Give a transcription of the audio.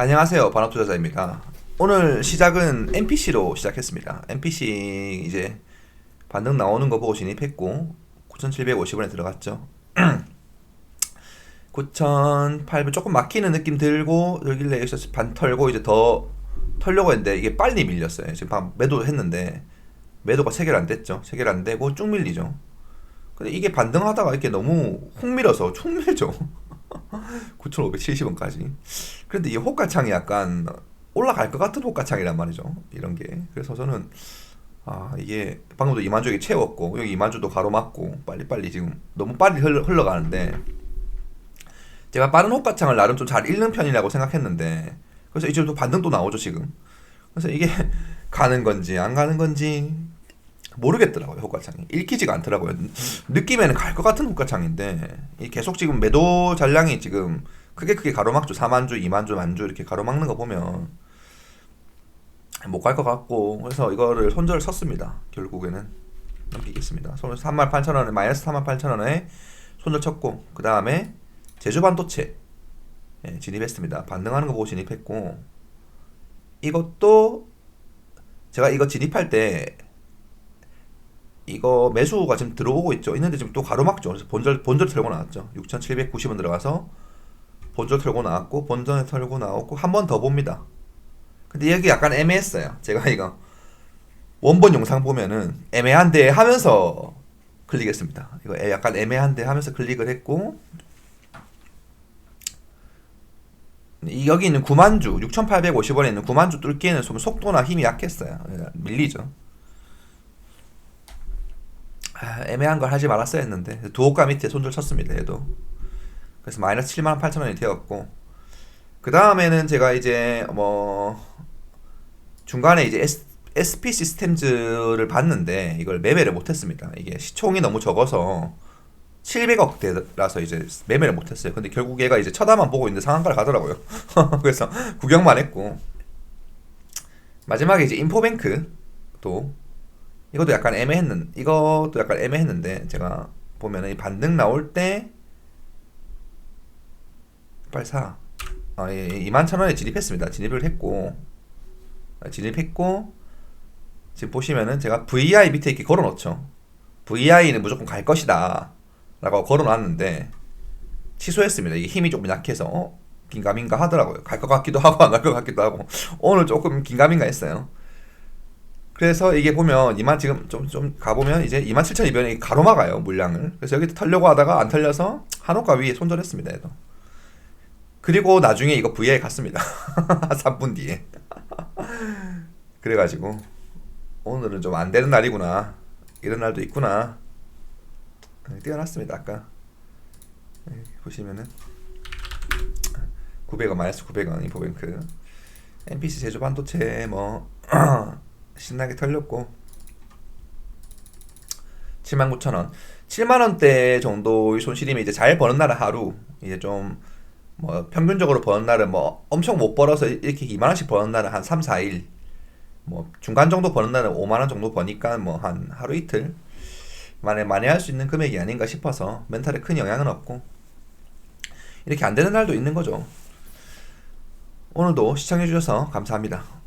안녕하세요. 반합투자자입니다. 오늘 시작은 NPC로 시작했습니다. NPC 이제 반등 나오는 거 보고 진입했고 9,750원에 들어갔죠. 9,800 조금 막히는 느낌 들고 여기서 반 털고 이제 더 털려고 했는데 이게 빨리 밀렸어요. 지금 방 매도 했는데 매도가 체결 안 됐죠. 체결 안 되고 쭉 밀리죠. 근데 이게 반등하다가 이렇게 너무 훅 밀어서 쭉 밀죠. 9,570원까지. 그런데 이 호가창이 약간 올라갈 것 같은 호가창이란 말이죠. 이런 게. 그래서 저는 아 이게 방금도 이만주 여기 채웠고 여기 이만주도 가로막고 빨리빨리 지금 너무 빨리 흘러, 흘러 가는데 제가 빠른 호가창을 나름 좀 잘 읽는 편이라고 생각했는데 그래서 이제 또 반등도 나오죠 지금. 그래서 이게 가는 건지 안 가는 건지 모르겠더라고요 호가창이. 읽히지가 않더라고요. 느낌에는 갈 것 같은 호가창인데 이 계속 지금 매도 잔량이 지금 크게 크게 가로막죠 4만 주 2만 주 만주 이렇게 가로막는 거 보면 못 갈 것 같고 그래서 이거를 손절을 쳤습니다. 결국에는 넘기겠습니다. 손을 38,000원에 마이너스 38,000원에 손절 쳤고 그 다음에 제주 반도체 예, 진입했습니다. 반등하는 거 보고 진입했고 이것도 제가 이거 진입할 때 이거 매수가 지금 들어오고 있죠. 있는데 지금 또 가로막죠. 그래서 본절 본절 털고 나왔죠. 6,790원 들어가서 본절 털고 나왔고 본전에 털고 나왔고 한 번 더 봅니다. 근데 여기 약간 애매했어요. 제가 이거 원본 영상 보면은 애매한데 하면서 클릭했습니다. 이거 애- 약간 애매한데 하면서 클릭을 했고 이 여기 있는 9만주 6,850원에 있는 9만주 뚫기에는 좀 속도나 힘이 약했어요. 예, 밀리죠. 아, 애매한 걸 하지 말았어야 했는데 두호가 밑에 손절 쳤습니다 얘도. 그래서 마이너스 7만 8천 원이 되었고. 그 다음에는 제가 이제 뭐 중간에 이제 S, SP 시스템즈를 봤는데 이걸 매매를 못했습니다. 이게 시총이 너무 적어서 700억 대라서 이제 매매를 못했어요. 근데 결국 얘가 이제 쳐다만 보고 있는데 상한가를 가더라고요. 그래서 구경만 했고. 마지막에 이제 인포뱅크 또 이것도 약간 애매했는 이것도 약간 애매했는데 제가 보면은 이 반등 나올 때 빨리 사. 아, 예, 2만 천 원에 진입했습니다. 진입을 했고 아, 진입했고 지금 보시면은 제가 VI 밑에 이렇게 걸어 놓죠. VI는 무조건 갈 것이다 라고 걸어 놨는데 취소했습니다. 이게 힘이 조금 약해서 어? 긴가민가 하더라고요. 갈 것 같기도 하고 안 갈 것 같기도 하고 오늘 조금 긴가민가 했어요. 그래서 이게 보면 2만 지금 좀 좀 가보면 이제 27,200원이 가로막아요 물량을. 그래서 여기 털려고 하다가 안 털려서 한호가 위에 손절했습니다 얘도. 그리고 나중에 이거 VI 갔습니다. 3분 뒤에. 그래가지고 오늘은 좀 안 되는 날이구나. 이런 날도 있구나. 네, 띄워놨습니다 아까. 네, 보시면은. 900원 마이너스 900원 인포뱅크. NPC 제조 반도체 뭐 신나게 털렸고. 79,000원. 7만원대 정도의 손실이면 이제 잘 버는 날은 하루 이제 좀 뭐 평균적으로 버는 날은 뭐 엄청 못 벌어서 이렇게 2만원씩 버는 날은 한 3, 4일. 뭐 중간 정도 버는 날은 5만원 정도 버니까 뭐 한 하루 이틀. 만에 만회 할수 있는 금액이 아닌가 싶어서 멘탈에 큰 영향은 없고. 이렇게 안 되는 날도 있는 거죠. 오늘도 시청해주셔서 감사합니다